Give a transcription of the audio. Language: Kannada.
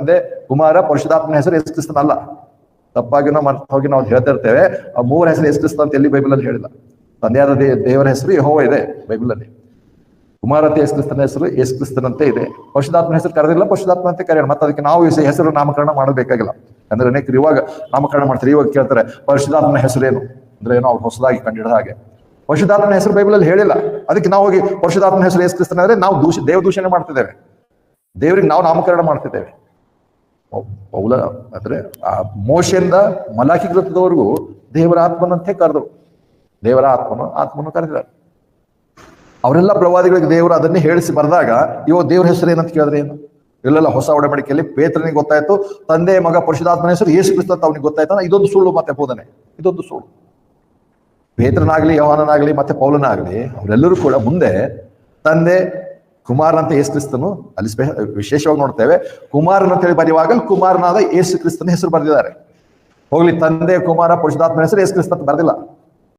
ತಂದೆ ಕುಮಾರ ಪರಶುದಾತ್ಮನ ಹೆಸರು ಯೇಸು ಕ್ರಿಸ್ತನ ಅಲ್ಲ. ತಪ್ಪಾಗಿ ನಾವು ಹೋಗಿ ನಾವು ಹೇಳ್ತಾ ಇರ್ತೇವೆ, ಆ ಮೂರ ಹೆಸರು ಯೇಸು ಕ್ರಿಸ್ತ ಅಂತ ಎಲ್ಲಿ ಬೈಬಲ್ ಅಲ್ಲಿ ಹೇಳಿಲ್ಲ. ತಂದೆಯಾದ ದೇವರ ಹೆಸರು ಯೆಹೋವ ಇದೆ ಬೈಬಲ್ ಅಲ್ಲಿ. ಕುಮಾರತೆ ಯೇಸು ಕ್ರಿಸ್ತನ ಹೆಸರು ಯೇಸು ಕ್ರಿಸ್ತನಂತೆ ಇದೆ. ಪರಶುದಾತ್ಮನ ಹೆಸರು ಕರೆದಿಲ್ಲ ಪರಶುದಾತ್ಮ ಅಂತ ಕರೆಯೋಣ. ಮತ್ತೆ ಅದಕ್ಕೆ ನಾವು ಈ ಹೆಸರು ನಾಮಕರಣ ಮಾಡಬೇಕಾಗಿಲ್ಲ. ಅಂದ್ರೆ ಅನೇಕ ಇವಾಗ ನಾಮಕರಣ ಮಾಡ್ತಾರೆ. ಇವಾಗ ಕೇಳ್ತಾರೆ ಪರಶುದಾತ್ಮನ ಹೆಸರು ಏನು? ಅಂದ್ರೆ ಏನೋ ಅವ್ರು ಹೊಸದಾಗಿ ಕಂಡಿಡಿದ ಹಾಗೆ. ಪರಶುದಾತ್ಮನ ಹೆಸರು ಬೈಬಲಲ್ಲಿ ಹೇಳಿಲ್ಲ. ಅದಕ್ಕೆ ನಾವು ಹೋಗಿ ಪರಶುದಾತ್ಮನ ಹೆಸರು ಯೇಸು ಕ್ರಿಸ್ತನ ಅಂದ್ರೆ ನಾವು ದೂಷ ದೇವ ದೂಷಣೆ ಮಾಡ್ತಿದ್ದೇವೆ. ದೇವರಿಗೆ ನಾವು ನಾಮಕರಣ ಮಾಡ್ತಿದ್ದೇವೆ. ಪೌಲ ಅಂದ್ರೆ ಆ ಮೋಶೆಯಿಂದ ಮಲಾಖಿ ಗ್ರಂಥದವರೆಗೂ ದೇವರ ಆತ್ಮನಂತೆ ಕರೆದರು ದೇವರ ಆತ್ಮನು ಆತ್ಮನು ಕರೆದಿದ್ದಾರೆ. ಅವರೆಲ್ಲ ಪ್ರವಾದಿಗಳಿಗೆ ದೇವರು ಅದನ್ನೇ ಹೇಳಿಸಿ ಬರೆದಾಗ ಇವಾಗ ದೇವ್ರ ಹೆಸರು ಏನಂತ ಕೇಳಿದ್ರೆ ಏನು? ಇಲ್ಲೆಲ್ಲ ಹೊಸ ಒಡಂಬಡಿಕೆಯಲ್ಲಿ ಪೇತ್ರನಿಗೆ ಗೊತ್ತಾಯ್ತು, ತಂದೆ ಮಗ ಪರಿಶುದ್ಧಾತ್ಮನ ಹೆಸರು ಯೇಸು ಕ್ರಿಸ್ತ ಅಂತ ಅವನಿಗೆ ಗೊತ್ತಾಯ್ತಾನ ಇದೊಂದು ಸುಳ್ಳು ಮತ್ತೆ ಬೋಧನೆ, ಇದೊಂದು ಸುಳ್ಳು. ಪೇತ್ರನಾಗ್ಲಿ, ಯೋಹಾನನಾಗ್ಲಿ ಮತ್ತೆ ಪೌಲನಾಗ್ಲಿ ಅವರೆಲ್ಲರೂ ಕೂಡ ಮುಂದೆ ತಂದೆ ಕುಮಾರ ಅಂತ ಯೇಸು ಕ್ರಿಸ್ತನು ಅಲ್ಲಿ ವಿಶೇಷವಾಗಿ ನೋಡ್ತೇವೆ. ಕುಮಾರನ್ ಅಂತ ಹೇಳಿ ಬರೆಯುವಾಗ ಕುಮಾರನಾದ ಯೇಸು ಕ್ರಿಸ್ತನ ಹೆಸರು ಬರೆದಿದ್ದಾರೆ. ಹೋಗ್ಲಿ, ತಂದೆ ಕುಮಾರ, ಪುರುಷಾತ್ಮನ ಹೆಸರು ಯೇಸು ಕ್ರಿಸ್ತ ಅಂತ ಬರೆದಿಲ್ಲ.